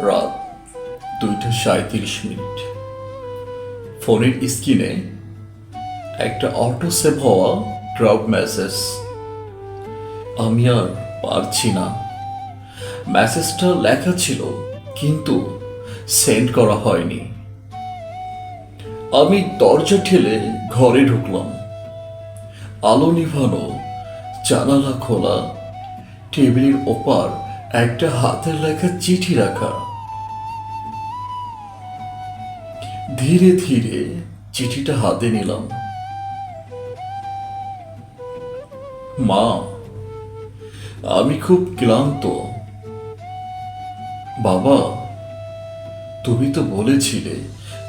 রাত দুইটা সাঁত্রিশ মিনিট। ফোনের স্ক্রিনে একটা অটো সেভ হওয়া ড্রপ মেসেজ আমি আর পারছি না। মেসেজটা লেখা ছিল, কিন্তু সেন্ড করা হয়নি। আমি দরজা ঠেলে ঘরে ঢুকলাম। আলো নিভানো জানালা খোলা, টেবিলের ওপার একটা হাতের লেখা চিঠি রাখা। ধীরে ধীরে চিঠিটা হাতে নিলাম। মা, আমি খুব ক্লান্ত। বাবা, তুমি তো বলেছিলে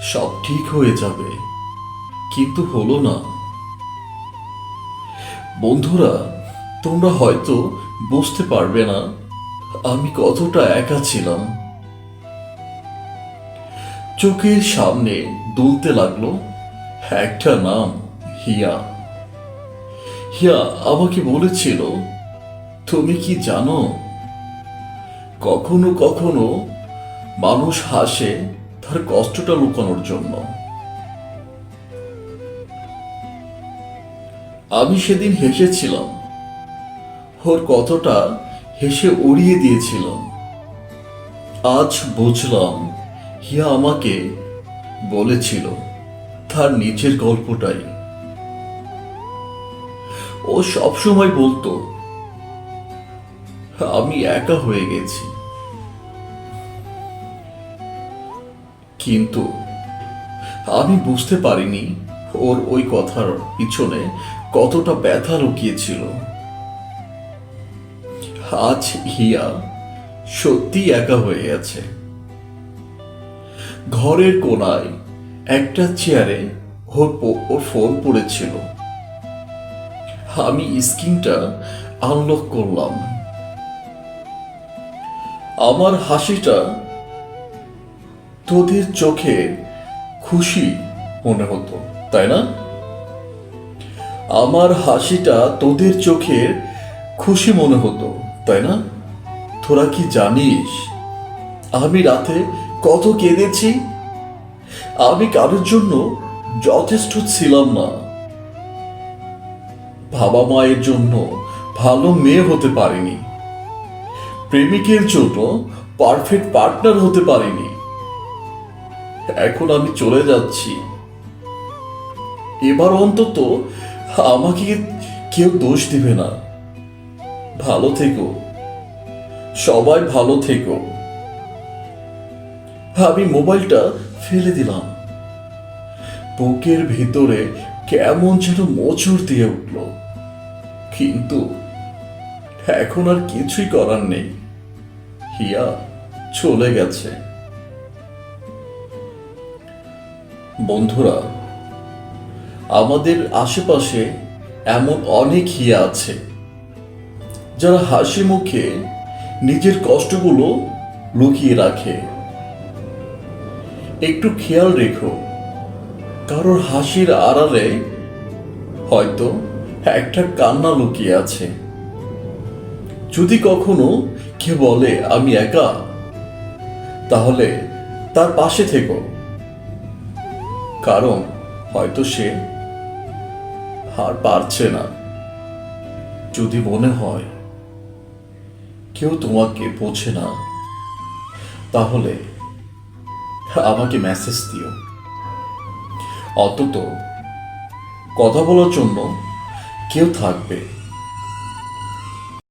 সব ঠিক হয়ে যাবে, কিন্তু হলো না। বন্ধুরা, তোমরা হয়তো বুঝতে পারবে না আমি কতটা একা ছিলাম? চোখের সামনে দুলতে লাগল একটা নাম, হিয়া। হিয়া আমাকে বলেছিল, তুমি কি জানো, কখনো কখনো মানুষ হাসে তার কষ্টটা লুকানোর জন্য। আমি সেদিন হেসেছিলাম, ওর কতটা হেসে উড়িয়ে দিয়েছিলাম আজ বুঝলাম, হিয়া আমাকে বলেছিল তার নিজের গল্পটাই। ও সবসময় বলতো, আমি একা হয়ে গেছি। কিন্তু আমি বুঝতে পারিনি ওর ওই কথার পিছনে কতটা ব্যথা লুকিয়েছিল। আজ হিয়া সত্যি একা হয়ে গেছে ঘরের কোনায় একটা চেয়ারে ওর ফোন পড়েছিল। আমি স্ক্রিনটা আনলক করলাম। আমার হাসিটা তোদের চোখে খুশি মনে হতো, তাই না? আমার হাসিটা তোদের চোখের খুশি মনে হতো। তাই না? তোরা কি জানিস, আমি রাতে কত কেঁদেছি? আমি কারোর জন্য যথেষ্ট ছিলাম না। বাবা মায়ের জন্য ভালো মেয়ে হতে পারিনি। প্রেমিকের জন্য পারফেক্ট পার্টনার হতে পারিনি। এখন আমি চলে যাচ্ছি। এবার অন্তত আমাকে কেউ দোষ দিবে না। ভালো থেকো। সবাই ভালো থেকো। আমি মোবাইলটা ফেলে দিলাম। বুকের ভিতরে কেমন যেন মোচড় দিয়ে উঠল। কিন্তু এখন আর কিছুই করার নেই। হিয়া চলে গেছে। বন্ধুরা, আমাদের আশেপাশে এমন অনেক হিয়া আছে। যারা হাসি মুখে নিজের কষ্টগুলো লুকিয়ে রাখে। একটু খেয়াল রেখো, কারোর হাসির আড়ালে হয়তো একটা কান্না লুকিয়ে আছে। যদি কখনো কে বলে, আমি একা, তাহলে তার পাশে থেকো। কারণ হয়তো সে আর পারছে না। যদি মনে হয় কেউ তোমাকে বোঝে না। তাহলে আমাকে মেসেজ দিও। অন্তত কথা বলার জন্য কেউ থাকবে।